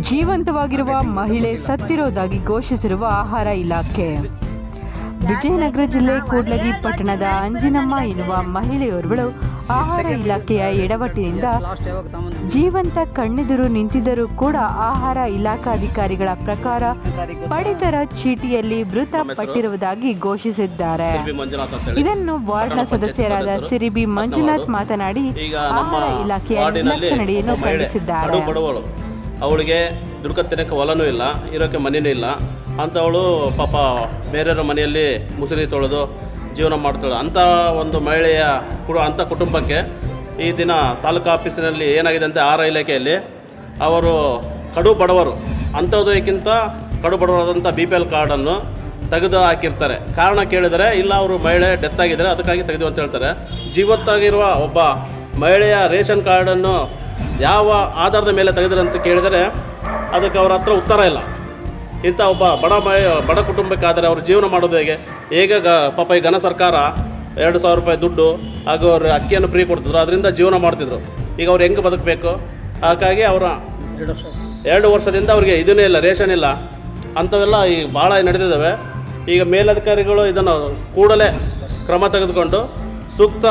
ಜೀವಂತವಾಗಿರುವ ಮಹಿಳೆ ಸತ್ತಿರೋದಾಗಿ ಘೋಷಿಸಿರುವ ಆಹಾರ ಇಲಾಖೆ. ವಿಜಯನಗರ ಜಿಲ್ಲೆ ಕೂಡ್ಲಗಿ ಪಟ್ಟಣದ ಅಂಜಿನಮ್ಮ ಎನ್ನುವ ಮಹಿಳೆಯೋರ್ವಳು ಆಹಾರ ಇಲಾಖೆಯ ಎಡವಟ್ಟಿನಿಂದ ಜೀವಂತ ಕಣ್ಣೆದುರು ನಿಂತಿದ್ದರೂ ಕೂಡ ಆಹಾರ ಇಲಾಖಾಧಿಕಾರಿಗಳ ಪ್ರಕಾರ ಪಡಿತರ ಚೀಟಿಯಲ್ಲಿ ಮೃತಪಟ್ಟಿರುವುದಾಗಿ ಘೋಷಿಸಿದ್ದಾರೆ. ಇದನ್ನು ವಾರ್ಡ್ನ ಸದಸ್ಯರಾದ ಸಿರಿಬಿ ಮಂಜುನಾಥ್ ಮಾತನಾಡಿ, ಆಹಾರ ಇಲಾಖೆಯ ನಿರ್ಲಕ್ಷ್ಯ ಒಬ್ಬ ಖಂಡಿಸಿದ್ದಾರೆ. ಅವಳಿಗೆ ದುಡ್ಕತ್ತಿನಕ್ಕೆ ಹೊಲನೂ ಇಲ್ಲ ಇರೋಕ್ಕೆ ಮನೆಯೂ ಇಲ್ಲ. ಅಂಥವಳು ಪಾಪ ಬೇರೆಯವ್ರ ಮನೆಯಲ್ಲಿ ಮುಸುರಿ ತೊಳೆದು ಜೀವನ ಮಾಡ್ತಾಳೆ. ಅಂಥ ಒಂದು ಮಹಿಳೆಯ ಕುಡು ಅಂಥ ಕುಟುಂಬಕ್ಕೆ ಈ ದಿನ ತಾಲೂಕು ಆಫೀಸಿನಲ್ಲಿ ಏನಾಗಿದೆ ಅಂತ ಆಹಾರ ಇಲಾಖೆಯಲ್ಲಿ ಅವರು ಕಡು ಬಡವರು. ಅಂಥದ್ದಕ್ಕಿಂತ ಕಡು ಬಡವರಾದಂಥ ಬಿ ಪಿ ಎಲ್ ಕಾರ್ಡನ್ನು ತೆಗೆದು ಹಾಕಿರ್ತಾರೆ. ಕಾರಣ ಕೇಳಿದರೆ, ಇಲ್ಲ ಅವರು ಮಹಿಳೆ ಡೆತ್ ಆಗಿದ್ದಾರೆ, ಅದಕ್ಕಾಗಿ ತೆಗೆದು ಅಂತ ಹೇಳ್ತಾರೆ. ಜೀವತ್ತಾಗಿರುವ ಒಬ್ಬ ಮಹಿಳೆಯ ರೇಷನ್ ಕಾರ್ಡನ್ನು ಯಾವ ಆಧಾರದ ಮೇಲೆ ತೆಗೆದ್ರೆ ಅಂತ ಕೇಳಿದರೆ ಅದಕ್ಕೆ ಅವರ ಹತ್ರ ಉತ್ತರ ಇಲ್ಲ. ಇಂಥ ಒಬ್ಬ ಬಡ ಬಡ ಕುಟುಂಬಕ್ಕಾದರೆ ಅವರು ಜೀವನ ಮಾಡೋದು ಹೇಗೆ? ಹೇಗೆ ಗ, ಪಾಪ ಈ ಘನ ಸರ್ಕಾರ ಎರಡು ಸಾವಿರ ರೂಪಾಯಿ ದುಡ್ಡು ಹಾಗೂ ಅವರು ಅಕ್ಕಿಯನ್ನು ಫ್ರೀ ಕೊಡ್ತಿದ್ರು, ಅದರಿಂದ ಜೀವನ ಮಾಡ್ತಿದ್ರು. ಈಗ ಅವ್ರು ಹೆಂಗೆ ಬದುಕಬೇಕು? ಹಾಗಾಗಿ ಅವರ ಎರಡು ವರ್ಷದಿಂದ ಅವರಿಗೆ ಇದನ್ನೇ ಇಲ್ಲ, ರೇಷನ್ ಇಲ್ಲ. ಅಂಥವೆಲ್ಲ ಈಗ ಭಾಳ ನಡೆದಿದ್ದಾವೆ. ಈಗ ಮೇಲಧಿಕಾರಿಗಳು ಇದನ್ನು ಕೂಡಲೇ ಕ್ರಮ ತೆಗೆದುಕೊಂಡು ಸೂಕ್ತ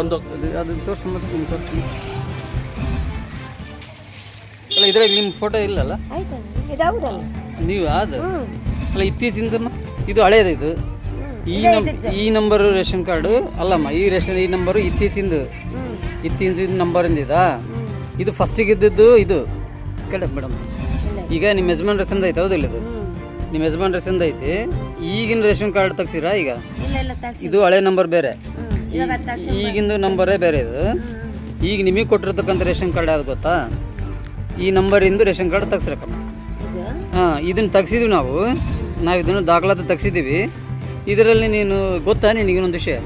ಒಂದು ಅದು ತೋರಿಸಿ ಅಲ್ಲ ಇದ್ರಾಗ ನಿಮ್ಮ ಫೋಟೋ ಇಲ್ಲಲ್ಲ? ಆಯ್ತಲ್ಲ ಇದು ಹೌದಲ್ಲ? ನೀವು ಅದು ಅಲ್ಲ ಇತ್ತೀಚಿಂದ ಇದು ಹಳೇದು ಇದು. ಈ ಈ ನಂಬರ್ ರೇಷನ್ ಕಾರ್ಡು ಅಲ್ಲಮ್ಮ ಈ ರೇಷನ್ ಈ ನಂಬರು ಇತ್ತೀಚಿಂದು. ಇತ್ತೀಚಿನ ನಂಬರ್ ಇದಾ ಇದು ಫಸ್ಟಿಗೆ ಇದ್ದಿದ್ದು ಇದು. ಕಡೆ ಮೇಡಮ್ ಈಗ ನಿಮ್ಮ ಯಜಮಾನ್ ರೇಷನ್ ಐತೆ ಹೌದಿಲ್ಲ ಇದು? ನಿಮ್ಮ ಯಜಮಾನ್ ರೇಷನ್ ಐತಿ. ಈಗಿನ ರೇಷನ್ ಕಾರ್ಡ್ ತೆಗ್ಸಿರಾ ಈಗ? ಇದು ಹಳೆ ನಂಬರ್ ಬೇರೆ. ಈಗಿಂದು ನಂಬರೇ ಬೇರೆ ಇದು. ಈಗ ನಿಮಗೆ ಕೊಟ್ಟಿರ್ತಕ್ಕಂಥ ರೇಷನ್ ಕಾರ್ಡ್ ಯಾವ್ದು ಗೊತ್ತಾ? ಈ ನಂಬರಿಂದ ರೇಷನ್ ಕಾರ್ಡ್ ತೆಗ್ಸ್ರಕ್ಕಮ್ಮ ಹಾಂ ಇದನ್ನು ತೆಗ್ಸಿದ್ವಿ ನಾವು. ನಾವು ಇದನ್ನು ದಾಖಲಾತಿ ತೆಗ್ಸಿದ್ದೀವಿ ಇದರಲ್ಲಿ ನೀನು ಗೊತ್ತಾ ನಿನಗೆ ಇನ್ನೊಂದು ವಿಷಯ?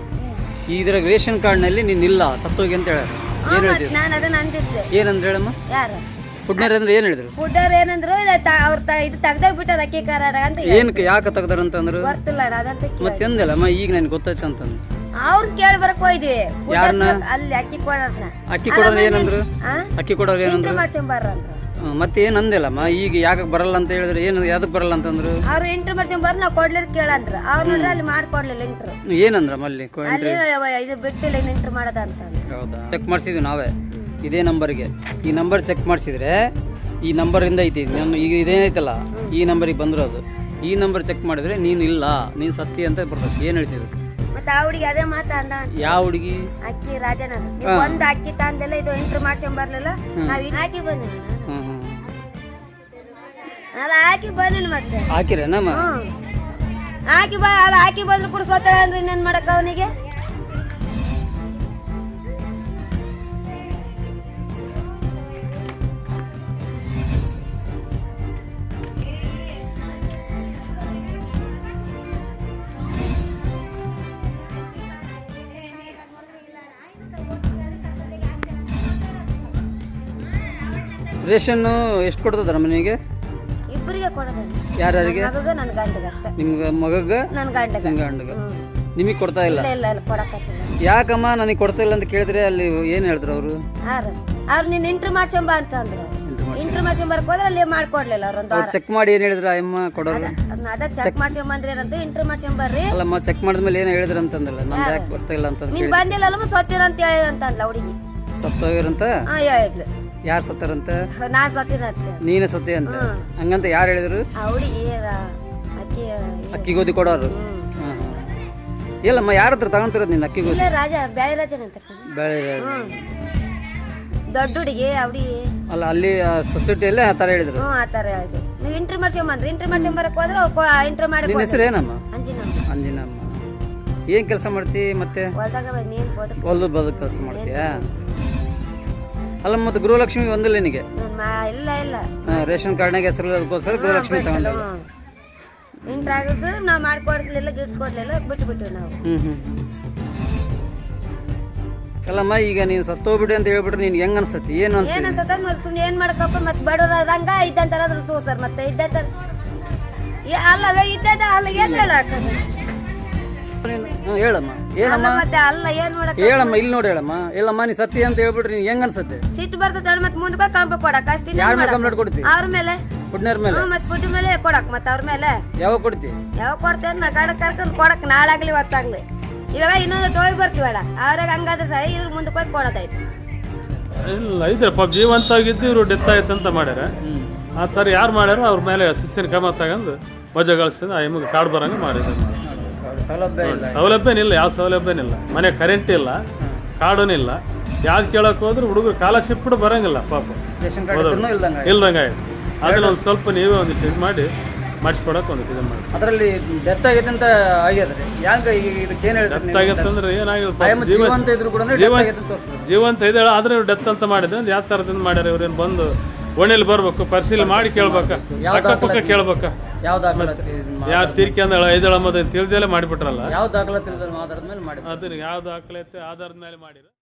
ಇದರ ರೇಷನ್ ಕಾರ್ಡ್ನಲ್ಲಿ ನೀನು ಇಲ್ಲ ಸತ್ತೋಗಿ ಅಂತ ಹೇಳ ಏನು ಹೇಳ್ತೀವಿ ಏನಂದ್ರೆ ಹೇಳಮ್ಮ? ಫುಡ್ನರ್ ಅಂದ್ರೆ ಏನು ಹೇಳಿದ್ರು? ಫುಡ್ನರ್ ಏನಂದ್ರು ಅವ್ರ ಇದು ತೆಗ್ದಾಗ ಬಿಟ್ಟಾರ ಅಕ್ಕಿ ಕಾರ್ಡ್ ಅಂತ. ಏನಕ್ಕೆ ಯಾಕೆ ಗೊತ್ತಿಲ್ಲ ಅದಂತ ಕೇಳಿ ಮತ್ತೆ ಎಂದಲ್ಲಮ್ಮ ಈಗ ನನಗೆ ಗೊತ್ತಾಯ್ತು ಅಂತಂದು ಅವ್ರು ಕೇಳಿ ಬರಕ್ ಹೋಯ್ದ್ವಿ ಯಾರನ್ನ? ಅಲ್ಲಿ ಅಕ್ಕಿ ಕೊಡೋರ್ನ. ಅಕ್ಕಿ ಕೊಡೋರು ಏನಂದ್ರು? ಅಕ್ಕಿ ಕೊಡೋರು ಏನಂದ್ರು? ಇಂಟ್ರ್ ಮಾಡ್ಸ್ಕೊಂಬರ್ರ ಅಂದ್ರು. ಹ್ಮ್, ಮತ್ತೆ ಏನು ಅಂದಿಲ್ಲಮ್ಮ ಈಗ ಯಾಕೆ ಬರಲ್ಲ ಅಂತ ಹೇಳಿದ್ರೆ ಏನು ಯಾವ್ದಕ್ಕೆ ಬರಲ್ಲ ಅಂತಂದ್ರು? ಅವ್ರು ಇಂಟ್ರ್ ಮಾಡ್ಸಿ ನಾವು ಕೊಡ್ಲಿರ್ ಕೇಳಂದ್ರ. ಅವ್ರು ನೋಡ್ರಿ ಅಲ್ಲಿ ಮಾಡ್ಕೊಡ್ಲಿಲ್ಲ ಇಂಟ್ರ್ ಏನಂದ್ರ ಅಲ್ಲಿ? ಕೊ- ಅಲ್ಲಿ ಇದು ಬಿಟ್ಟಿಲ್ಲ ಇಂಟ್ರ್ ಮಾಡೋದ ಅಂತ ಅಂದ್ರು. ಹೌದಾ? ಚೆಕ್ ಮಾಡ್ಸಿದ್ವಿ ನಾವೇ. ಇದೇ ನಂಬರ್ಗೆ. ಈ ನಂಬರ್ ಚೆಕ್ ಮಾಡಿಸಿದ್ರೆ ಈ ನಂಬರಿಂದ ಐತಿ. ನಾನು ಈಗ ಇದೇನೈತಲ್ಲ? ಈ ನಂಬರಿಗೆ ಅದು. ಈ ನಂಬರ್ ಚೆಕ್ ಮಾಡಿದ್ರೆ ನೀನು ಇಲ್ಲ. ನೀನು ಸತ್ತಿ ಅಂತ ಬರ್ತದೆ ಏನು ಹೇಳ್ತಿದ್ರು? ಮತ್ತೆ ಆ ಹುಡುಗಿ ಅದೇ ಮಾತ ಅಂದ. ಯಾವ ಹುಡುಗಿ? ಅಕ್ಕಿ ರಾಜನ. ಒಂದ್ ಅಕ್ಕಿ ತಂದೆಲ್ಲ ಇದು ಎಂಟ್ರಿ ಮಾಡ್ಸ್ಕೊಂಡ್ ಬರ್ಲಿಲ್ಲ. ನಾವ್ ಇನ್ ಹಾಕಿ ಬಂದಿನಿ ಅಲ್ಲ ಹಾಕಿ ಬಂದಿನಿ ಮತ್ತೆ. ಹಾಕಿರೇನಮ್ಮ? ಹಾಕಿ ಬಾ ಅಲ್ಲ ಹಾಕಿ ಬಂದ್ರು ಕೂಡ ಸ್ವತಃ ಅಂದ್ರೆ ಇನ್ನೇನ್ ಮಾಡಕ್ ಅವನಿಗೆ? ರೇಷನ್ನು ಎಷ್ಟು ಕೊಡ್ತದ್ರ ಮನೆಗೆ? ಇಬ್ಬರಿಗೆ ಕೊಡೋದು ಯಾರ್ಯಾರಿಗೆ? ಮಗಗ ನನ್ ಗಂಡಗ ಅಷ್ಟೇ. ನಿಮ್ಗೆ ಮಗಗೆ? ನನ್ ಗಂಡಗ. ನಿಮ್ಗೆ ಗಂಡಗೆ. ನಿಮಗೆ ಕೊಡ್ತಾ ಇಲ್ಲ? ಇಲ್ಲ ಇಲ್ಲ ಇಲ್ಲ ಕೊಡಕತ್ತಿಲ್ಲ ಯಾಕಮ್ಮ ನನಗೆ ಕೊಡ್ತಾ ಇಲ್ಲ ಅಂತ ಕೇಳಿದ್ರೆ ಅಲ್ಲಿ ಏನು ಹೇಳಿದ್ರು ಅವರು? ಆರು ಅವ್ರು ನೀನ್ ಇಂಟ್ರ್ ಮಾಡ್ಸ್ಕೊಂಬ ಅಂತ ಅಂದ್ರು. ಇಂಟ್ರ್ ಮಾಡ್ಸ್ಕೊಂಬರಕ್ ಹೋದ್ರೆ ಅಲ್ಲಿ ಮಾಡ್ಕೊಡ್ಲಿಲ್ಲ ಚೆಕ್ ಮಾಡಿ ಏನು ಹೇಳಿದ್ರು ಅಮ್ಮ ಕೊಡೋರು? ಅದನ್ನ ಅದ ಚೆಕ್ ಏನಂತ? ಇಂಟ್ರ್ ಅಲ್ಲಮ್ಮ ಚೆಕ್ ಮಾಡಿದ್ಮೇಲೆ ಏನು ಹೇಳಿದ್ರು ಅಂತಂದಲ್ಲ ನಂದು ಯಾಕೆ ಬರ್ತಾ ಇಲ್ಲ ಅಂತ ನೀನ್ ಬಂದಿಲ್ಲ ಅಲ್ಲಮ್ಮ ಅಂತ ಹೇಳಿ ಅಂತ ಅಂದ್ಲ ಹುಡುಗಿ. ಸತ್ತೋಗಿರಂತ? ಹೇಳಿದ್ಲು. ಯಾರು ಸತ್ತಾರಂತ? ನಾ ಸತ್ತಿರಂತೆ. ನೀನೇ ಸತ್ಯ ಅಂತ ಹಂಗಂತ ಯಾರು ಹೇಳಿದ್ರು? ಹುಡುಗಿ ಅಕ್ಕಿ ಅಕ್ಕಿ ಗೋಧಿ ಕೊಡೋರು. ಇಲ್ಲಮ್ಮ ಯಾರ ಹತ್ರ ತಗೊಂತಿರೋದು ನೀನು ಅಕ್ಕಿ ಗೋಧಿ? ರಾಜ ಬ್ಯಾಳೆ ರಾಜನ ಅಂತ ಕಣೆ. ಬೆಳೆ ದೊಡ್ಡ ಹುಡುಗಿ ಅವ್ರಿ ಅಲ್ಲ ಅಲ್ಲಿ ಸೊಸೈಟಿಯಲ್ಲೇ ಆ ಥರ ಹೇಳಿದ್ರು. ಹ್ಞೂ ಆ ಥರ ಹೇಳಿದೆ ನೀವು ಇಂಟ್ರ್ ಮಾಡ್ಸ್ಕೊಂಬಂದ್ರಿ. ಇಂಟ್ರ್ ಮಾಡ್ಸ್ಕೊಂಬರಕ್ ಹೋದ್ರೆ ಅವ್ರು ಇಂಟ್ರ್ ಮಾಡಿ ನಿನ್ನ ಹೆಸರು ಏನಮ್ಮ? ಅಂಜಿನ ಅಂಜಿನಮ್ಮ. ಏನು ಕೆಲಸ ಮಾಡ್ತಿ ಮತ್ತೆ? ಹೊಲ್ದಾಗ ನೀನು ಹೊಲ್ದು ಬದುಕು ಕೆಲಸ ಮಾಡ್ತೀಯಾ? ಅಲ್ಲ ಮತ್ತೆ ಗೃಹಲಕ್ಷ್ಮಿ ಒಂದಿಲ್ಲ ನಿನಗೆ? ಇಲ್ಲ ಇಲ್ಲ. ಹಾ, ರೇಷನ್ ಕಾರ್ಡ್ನಾಗ ಹೆಸರು ಗೃಹಲಕ್ಷ್ಮಿ ತಗೊಂಡ ಇಂಟ್ರ್ ಆಗಿದ್ದು ನಾವು ಮಾಡ್ಕೊಡ್ಲಿಲ್ಲ ಗಿಫ್ಟ್ ಕೊಡ್ಲಿಲ್ಲ ಬಿಟ್ಟು ಬಿಟ್ಟು ನಾವು ಹ್ಞೂ ಹ್ಞೂ ಅಲ್ಲಮ್ಮ ಈಗ ನೀನು ಸತ್ತೋಗ್ಬಿಡಿ ಅಂತ ಹೇಳ್ಬಿಟ್ರೆ ನಿನ್ಗೆ ಹೆಂಗ್ ಅನ್ಸತಿ ಏನು ಅನ್ಸುತ್ತೆ ಮತ್ತೆ ಸುಮ್ಮನೆ ಏನು ಮಾಡ್ಕಪ್ಪ? ಮತ್ತೆ ಬಡವ್ರ ರಂಗ ಇದ್ದಂತಾರ ಅದ್ರ ತೋರ್ತಾರೆ ಮತ್ತೆ ಇದ್ದಂತ ಅಲ್ಲ ಅಲ್ಲ ಏನು ಹೇಳಕ್ಕ ಹ್ಞೂ ಹೇಳಮ್ಮ. ಏನಮ್ಮ? ಮತ್ತೆ ಅಲ್ಲ ಏನ್ ಮಾಡಕ್ ಹೇಳಮ್ಮ ಇಲ್ಲಿ ನೋಡಿ ಹೇಳಮ್ಮ. ಇಲ್ಲಮ್ಮ ನೀ ಸತ್ಯ ಅಂತ ಹೇಳ್ಬಿಟ್ರಿ ನೀನು ಹೆಂಗ್ ಅನ್ಸತ್ತೆ? ಸಿಟ್ಟು ಬರ್ತದೆ ಮತ್ತೆ ಮುಂದಕ್ಕೆ ಕಂಪ್ಲೇಂಟ್ ಕೊಡಕ್ ಅಷ್ಟೇ ಯಾರ ಮೇಲೆ ಕಂಪ್ಲೇಂಟ್ ಕೊಡ್ತಿ? ಅವ್ರ ಮೇಲೆ? ಪುಣ್ಯರ ಮೇಲೆ? ಹ್ಞೂ ಮತ್ತೆ ಪುಟ್ಟಿ ಮೇಲೆ ಕೊಡಕ್ ಮತ್ತೆ ಅವ್ರ ಮೇಲೆ? ಯಾವಾಗ ಕೊಡ್ತಿ? ಯಾವಾಗ ಕೊಡ್ತೇನೆ ನಾ ಕಡೆ ಕರ್ಕೊಂಡ್ ಕೊಡಕ್ ನಾಳಾಗ್ಲಿ ಹೊತ್ತಾಗ್ಲಿ ಇವಾಗ ಇನ್ನೊಂದು ಹೋಗಿ ಬರ್ತೀವಲ್ಲ ಅವ್ರಾಗ ಹಂಗಾದ್ರೆ ಸರಿ ಇವ್ರು ಮುಂದೆ ಹೋಗಿ ಕೊಡೋದಾಯ್ತು. ಇಲ್ಲ ಇದ್ರೆ ಪಾಪ ಜೀವಂತಾಗಿದ್ದು ಇವರು ಡೆತ್ ಆಯ್ತು ಅಂತ ಮಾಡ್ಯಾರ. ಆ ಥರ ಯಾರು ಮಾಡ್ಯಾರ ಅವ್ರ ಮೇಲೆ ಶಿಸ್ತಿನ ಕ್ರಮ ತಗೊಂಡು ವಜಗಳಿಸಿದ ಆ ಎಮ್ಮಿಗೆ ಕಾಡು ಬರಂಗೆ ಮಾಡಿದ್ದಾರೆ. ಸೌಲಭ್ಯ ಇಲ್ಲ ಸೌಲಭ್ಯನಿಲ್ಲ ಯಾವ ಸೌಲಭ್ಯನಿಲ್ಲ. ಮನೆ ಕರೆಂಟ್ ಇಲ್ಲ ಕಾಡೂನಿಲ್ಲ. ಯಾವ್ದು ಕೇಳಕ್ ಹೋದ್ರೆ ಹುಡುಗರು ಕಾಲರ್ಶಿಪ್ ಕೂಡ ಬರಂಗಿಲ್ಲ ಪಾಪ. ರೇಷನ್ ಕಾರ್ಡ್ ಇದ್ರೂ ಇಲ್ದಂಗ ಇಲ್ದಂಗೆ ಆಯ್ತು. ಅದನ್ನ ಒಂದು ಸ್ವಲ್ಪ ನೀವೇ ಒಂದು ಇದು ಮಾಡಿ ಮಾಡಿಸ್ಕೊಡಕ್ಕೆ ಒಂದು ಇದನ್ನ ಮಾಡಿ. ಅದರಲ್ಲಿ ಡೆತ್ ಆಗೈತೆ ಅಂತ ಆಗ್ಯದ್ರಿ. ಯಾಕೆ ಈಗ ಇದಕ್ಕೆ ಏನು ಹೇಳ್ತಾರೆ ನೀವು? ಗೊತ್ತಾಗತ್ತಂದ್ರೆ ಏನಾಗಿಲ್ಲ ಪಾಪ. ಜೀವ ಜೀವಂತ ಇದ್ರು ಕೂಡ ಡೆತ್ ಆಗೈತೆ ಅಂತ ತೋರಿಸಿದ್ರು. ಜೀವಂತ ಇದ್ದಾಳೆ ಆದ್ರೆ ಡೆತ್ ಅಂತ ಮಾಡಿದ್ರೆ ಯಾವ ತರದಿಂದ ಮಾಡ್ಯಾರ ಇವ್ರೇನು ಬಂದು ಓಣೆಯಲ್ಲಿ ಬರ್ಬೇಕು ಪರಿಶೀಲನೆ ಮಾಡಿ ಕೇಳ್ಬೇಕ? ಅಕ್ಕಪಕ್ಕ ಕೇಳ್ಬೇಕ? ಯಾವ ದಾಖಲಾತಿ ಯಾವ ತೀರ್ಕೆ ಅಂದ್ರೆ ಐದಳ ಮದ ತಿಳಿದೆಲ್ಲ ಮಾಡಿಬಿಟ್ರಲ್ಲ? ಯಾವ ದಾಖಲಾತಿ ಆಧಾರದ ಮೇಲೆ ಮಾಡಿ ಅದನ್ನ ಯಾವ ದಾಖಲಾತಿ ಆಧಾರದ ಮೇಲೆ ಮಾಡಿರ?